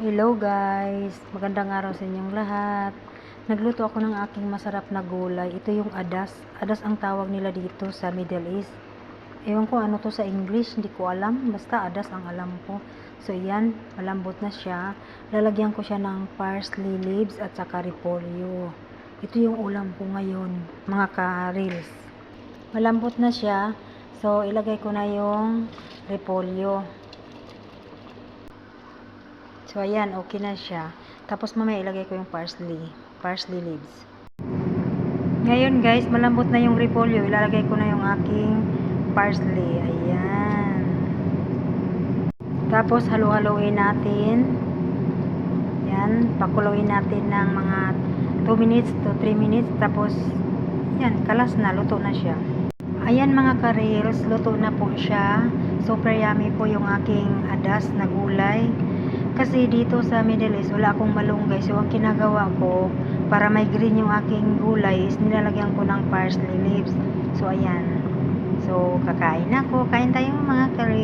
Hello guys, magandang araw sa inyong lahat. Nagluto ako ng aking masarap na gulay. Ito yung adas. Adas ang tawag nila dito sa Middle East. Ewan ko ano to sa English, hindi ko alam. Basta adas ang alam ko. So yan, malambot na siya. Lalagyan ko siya ng parsley leaves at saka repolyo. Ito yung ulam ko ngayon, mga ka-reels. Malambot na siya. So ilagay ko na yung repolyo. So, ayan, okay na siya. Tapos, mamaya ilagay ko yung parsley. Parsley leaves. Ngayon, guys, malambot na yung repolyo. Ilalagay ko na yung aking parsley. Ayan. Tapos, halu-haluin natin. Yan, pakuluin natin ng mga 2 minutes to 3 minutes. Tapos, yan, kalas na, luto na siya. Ayan mga karels, luto na po siya. Super yummy po yung aking adas na gulay. Kasi dito sa Middle East, wala akong malunggay. So, ang kinagawa ko, para may green yung aking gulay, is nilalagyan ko ng parsley leaves. So, ayan. So, kakain ako. Kain tayo mga. Yummy!